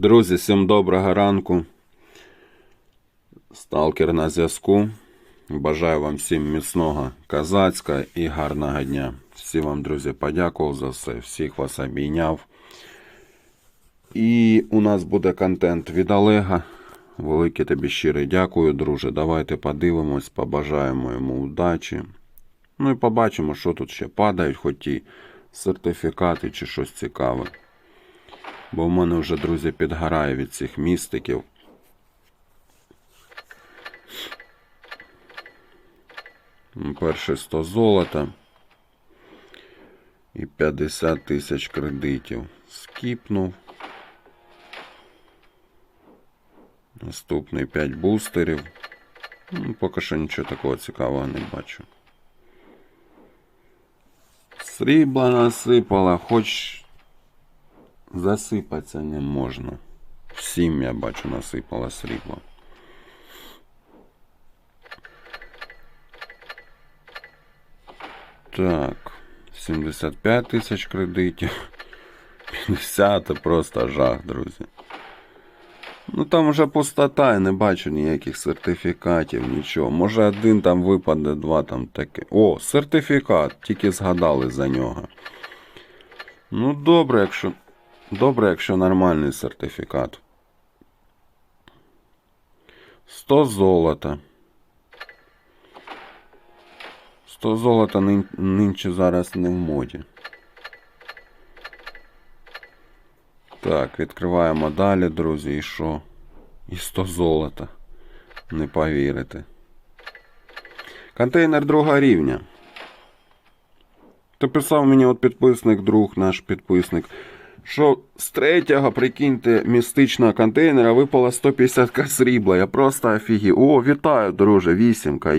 Друзі, всім доброго ранку. Сталкер на зв'язку. Бажаю вам всім міцного козацька і гарного дня. Всі вам, друзі, подякував за все, всіх вас обійняв. І у нас буде контент від Олега. Велике тобі щире дякую, друже. Давайте подивимось, побажаємо йому удачі. Ну і побачимо, що тут ще падають, хоч і сертифікати чи щось цікаве. Бо в мене вже, друзі, підгорає від цих містиків. Перше 100 золота і 50 тисяч кредитів. Скіпнув. Наступний 5 бустерів. Ну, поки що нічого такого цікавого не бачу. Срібла насипала, хоч засипатися не можна. Всім я бачу насипала срібла. Так, 75 тисяч кредитів. 50 це просто жах, друзі. Ну там вже пустота, я не бачу ніяких сертифікатів, нічого. Може один там випаде, два там таке. О, сертифікат, тільки згадали за нього. Ну, добре, якщо. Добре, якщо нормальний сертифікат. 100 золота. 100 золота нин, нинче зараз не в моді. Так, відкриваємо далі, друзі, і що? І 100 золота. Не повірите. Контейнер другого рівня. То писав мені от підписник, друг наш підписник, що з третього, прикиньте, містичного контейнера випало 150 к срібла. Я просто офігів. О, вітаю, друже, вісімка.